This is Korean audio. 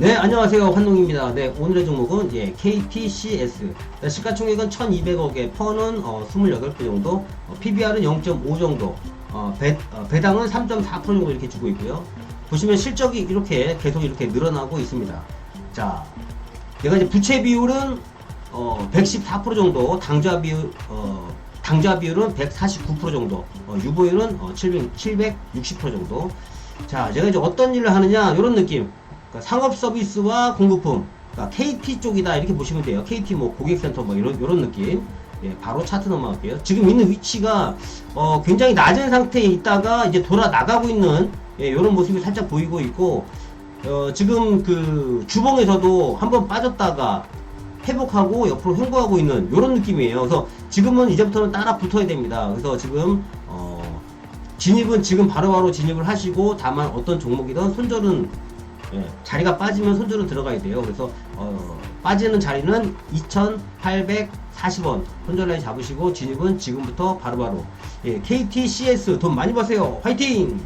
네, 안녕하세요. 환농입니다. 네, 오늘의 종목은 이제 KTCS. 네, 시가총액은 1,200억에 펀은 어, 28배 정도, 어, PBR은 0.5 정도, 어, 배, 어, 배당은 3.4% 정도 이렇게 주고 있고요. 보시면 실적이 이렇게 계속 이렇게 늘어나고 있습니다. 자, 내가 이제 부채 비율은 어, 114% 정도, 당좌 비율, 어, 당좌 비율은 149% 정도, 어, 유보율은 어, 700, 760% 정도. 자, 제가 이제 어떤 일을 하느냐, 이런 느낌. 그러니까 상업 서비스와 공급품, 그러니까 KT 쪽이다 이렇게 보시면 돼요. KT 뭐 고객센터 뭐 이런 이런 느낌. 예, 바로 차트 넘어갈게요. 지금 있는 위치가 어, 굉장히 낮은 상태에 있다가 이제 돌아 나가고 있는 예, 이런 모습이 살짝 보이고 있고 어, 지금 그 주봉에서도 한번 빠졌다가 회복하고 옆으로 횡보하고 있는 이런 느낌이에요. 그래서 지금은 이제부터는 따라 붙어야 됩니다. 그래서 지금 어, 진입은 지금 바로바로 진입을 하시고 다만 어떤 종목이든 손절은 예, 자리가 빠지면 손절은 들어가야 돼요. 그래서 어, 빠지는 자리는 2,840원 손절 라인 잡으시고 진입은 지금부터 바로바로 예, KTCS 돈 많이 버세요. 화이팅!